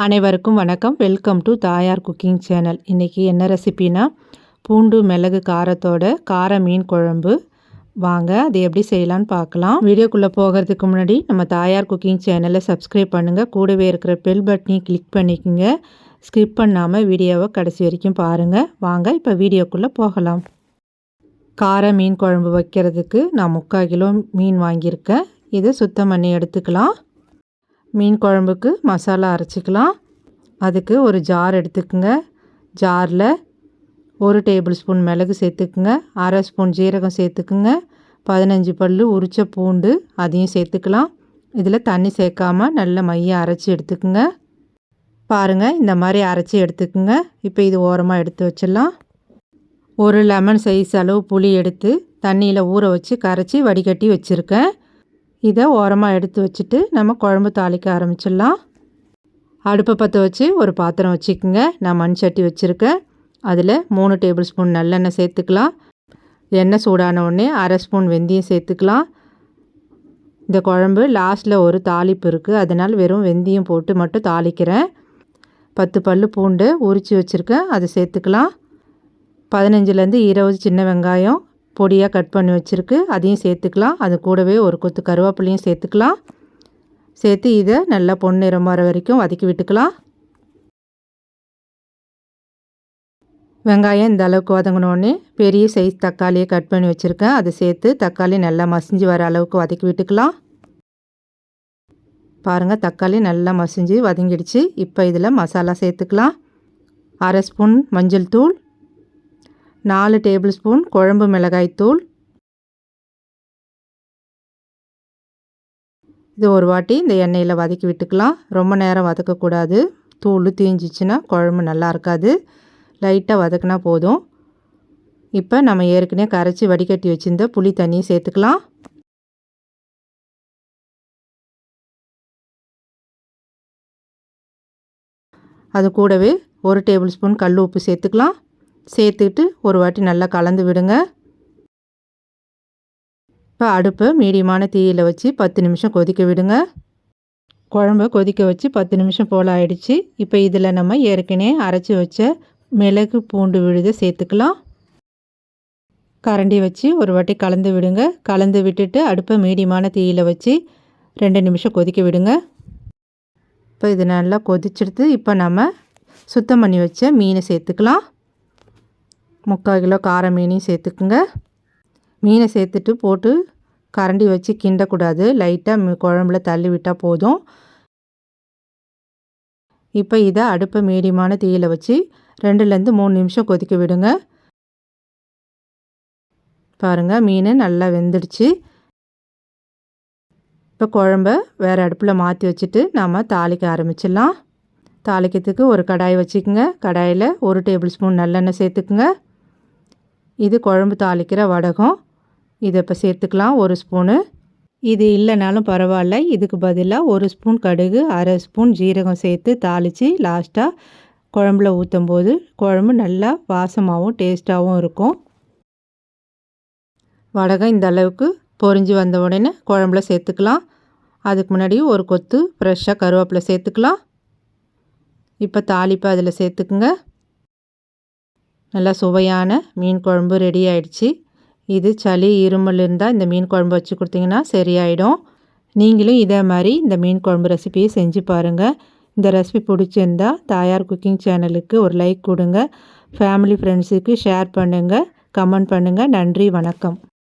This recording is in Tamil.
அனைவருக்கும் வணக்கம். Welcome to Thayar cooking channel. இன்றைக்கி என்ன ரெசிபினா பூண்டு மிளகு காரத்தோட கார மீன் குழம்பு. வாங்க அது எப்படி செய்யலான்னு பார்க்கலாம். வீடியோக்குள்ளே போகிறதுக்கு முன்னாடி நம்ம தாயார் குக்கிங் சேனலை சப்ஸ்கிரைப் பண்ணுங்கள் கூடவே இருக்கிற பெல் பட்டனையும் கிளிக் பண்ணிக்கோங்க. ஸ்கிப் பண்ணாமல் வீடியோவை கடைசி வரைக்கும் பாருங்கள் வாங்க இப்போ வீடியோக்குள்ளே போகலாம். கார மீன் குழம்பு வைக்கிறதுக்கு நான் முக்கால் கிலோ மீன் வாங்கியிருக்கேன். இதை சுத்தம் பண்ணி எடுத்துக்கலாம். மீன் குழம்புக்கு மசாலா அரைச்சிக்கலாம். அதுக்கு ஒரு ஜார் எடுத்துக்கோங்க. ஜாரில் ஒரு டேபிள் ஸ்பூன் மிளகு சேர்த்துக்குங்க. அரை ஸ்பூன் ஜீரகம் சேர்த்துக்குங்க. பதினஞ்சு பல் உரித்த பூண்டு அதையும் சேர்த்துக்கலாம். இதில் தண்ணி சேர்க்காமல் நல்ல மையம் அரைச்சி எடுத்துக்குங்க. பாருங்கள் இந்த மாதிரி அரைச்சி எடுத்துக்குங்க. இப்போ இது ஓரமாக எடுத்து வச்சிடலாம். ஒரு லெமன் சைஸ் அளவு புளி எடுத்து தண்ணியில் ஊற வச்சு கரைச்சி வடிகட்டி வச்சுருக்கேன். இதை ஓரமாக எடுத்து வச்சுட்டு நம்ம குழம்பு தாளிக்க ஆரம்பிச்சிடலாம். அடுப்பை பற்ற வச்சு ஒரு பாத்திரம் வச்சுக்கோங்க. நான் மண் சட்டி வச்சுருக்கேன். அதில் மூணு டேபிள் ஸ்பூன் நல்லெண்ணெய் சேர்த்துக்கலாம். எண்ணெய் சூடான உடனே அரை ஸ்பூன் வெந்தயம் சேர்த்துக்கலாம். இந்த குழம்பு லாஸ்ட்டில் ஒரு தாளிப்பு இருக்குது அதனால் வெறும் வெந்தயம் போட்டு மட்டும் தாளிக்கிறேன். பத்து பல் பூண்டு உரித்து வச்சுருக்கேன். அதை சேர்த்துக்கலாம். பதினஞ்சுலேருந்து இருபது சின்ன வெங்காயம். பொடியாக கட் பண்ணி வச்சுருக்கு. அதையும் சேர்த்துக்கலாம். அது கூடவே ஒரு கொத்து கருவேப்பிலையும் சேர்த்துக்கலாம். சேர்த்து இதை நல்லா பொன்னிறம் வர வரைக்கும் வதக்கி விட்டுக்கலாம். வெங்காயம் இந்த அளவுக்கு வதங்கினோடனே பெரிய சைஸ் தக்காளியை கட் பண்ணி வச்சுருக்கேன். அதை சேர்த்து தக்காளி நல்லா மசிஞ்சு வர அளவுக்கு வதக்கி விட்டுக்கலாம். பாருங்கள் தக்காளி நல்லா மசிஞ்சு வதங்கிடுச்சு. இப்போ இதில் மசாலா சேர்த்துக்கலாம். அரை ஸ்பூன் மஞ்சள் தூள் நாலு டேபிள் ஸ்பூன் குழம்பு மிளகாய்த்தூள் இது ஒரு வாட்டி இந்த எண்ணெயில் வதக்கி விட்டுக்கலாம். ரொம்ப நேரம் வதக்கக்கூடாது. தூள் தீஞ்சிச்சின்னா குழம்பு நல்லா இருக்காது. லைட்டாக வதக்கினா போதும். இப்போ நம்ம ஏற்கனவே கரைச்சி வடிகட்டி வச்சுருந்த புளி தண்ணியை சேர்த்துக்கலாம். அது கூடவே ஒரு டேபிள் ஸ்பூன் கல் உப்பு சேர்த்துக்கலாம். சேர்த்துட்டு ஒரு வாட்டி நல்லா கலந்து விடுங்க. இப்போ அடுப்பை மீடியமான தீயில் வச்சு பத்து நிமிஷம் கொதிக்க விடுங்க. குழம்ப கொதிக்க வச்சு பத்து நிமிஷம் போல் ஆயிடுச்சு. இப்போ இதில் நம்ம ஏற்கனவே அரைச்சி வச்ச மிளகு பூண்டு விழுதை சேர்த்துக்கலாம். கரண்டி வச்சு ஒரு வாட்டி கலந்து விடுங்க. கலந்து விட்டுட்டு அடுப்பை மீடியமான தீயில் வச்சு ரெண்டு நிமிஷம் கொதிக்க விடுங்க. இப்போ இது நல்லா கொதிச்சிடுத்து இப்போ நம்ம சுத்தம் பண்ணி வச்ச மீனை சேர்த்துக்கலாம். முக்கால் கிலோ கார மீனையும் சேர்த்துக்குங்க. மீனை சேர்த்துட்டு போட்டு கரண்டி வச்சு கிண்டக்கூடாது. லைட்டாக குழம்புல தள்ளி விட்டால் போதும். இப்போ இதை அடுப்பை மீடியமான தீயில் வச்சு ரெண்டுலேருந்து மூணு நிமிஷம் கொதிக்க விடுங்க. பாருங்கள் மீன் நல்லா வெந்துடுச்சு. இப்போ குழம்ப வேறு அடுப்பில் மாற்றி வச்சுட்டு நாம் தாளிக்க ஆரம்பிச்சிடலாம். தாளிக்கிறதுக்கு ஒரு கடாய் வச்சுக்கோங்க. கடாயில் ஒரு டேபிள் ஸ்பூன் நல்லெண்ணெய் சேர்த்துக்குங்க. இது குழம்பு தாளிக்கிற வடகம். இதை இப்போ சேர்த்துக்கலாம் ஒரு ஸ்பூனு. இது இல்லைனாலும் பரவாயில்ல. இதுக்கு பதிலாக ஒரு ஸ்பூன் கடுகு அரை ஸ்பூன் ஜீரகம் சேர்த்து தாளித்து லாஸ்ட்டாக குழம்புல ஊற்றும் போது குழம்பு நல்லா வாசமாகவும் டேஸ்ட்டாகவும் இருக்கும். வடகம் இந்த அளவுக்கு பொறிஞ்சு வந்த உடனே குழம்புல சேர்த்துக்கலாம். அதுக்கு முன்னாடி ஒரு கொத்து ஃப்ரெஷ்ஷாக கருவேப்பிலை சேர்த்துக்கலாம். இப்போ தாளிப்பை அதில் சேர்த்துக்குங்க. நல்லா சுவையான மீன் குழம்பு ரெடி ஆயிடுச்சு. இது சளி இருமல் இருந்தால் இந்த மீன் குழம்பு வச்சு கொடுத்தீங்கன்னா சரியாயிடும். நீங்களும் இதே மாதிரி இந்த மீன் குழம்பு ரெசிபியை செஞ்சு பாருங்கள் இந்த ரெசிபி பிடிச்சிருந்தா தாயார் குக்கிங் சேனலுக்கு ஒரு லைக் கொடுங்க. ஃபேமிலி ஃப்ரெண்ட்ஸுக்கு ஷேர் பண்ணுங்கள் கமெண்ட் பண்ணுங்கள் நன்றி வணக்கம்.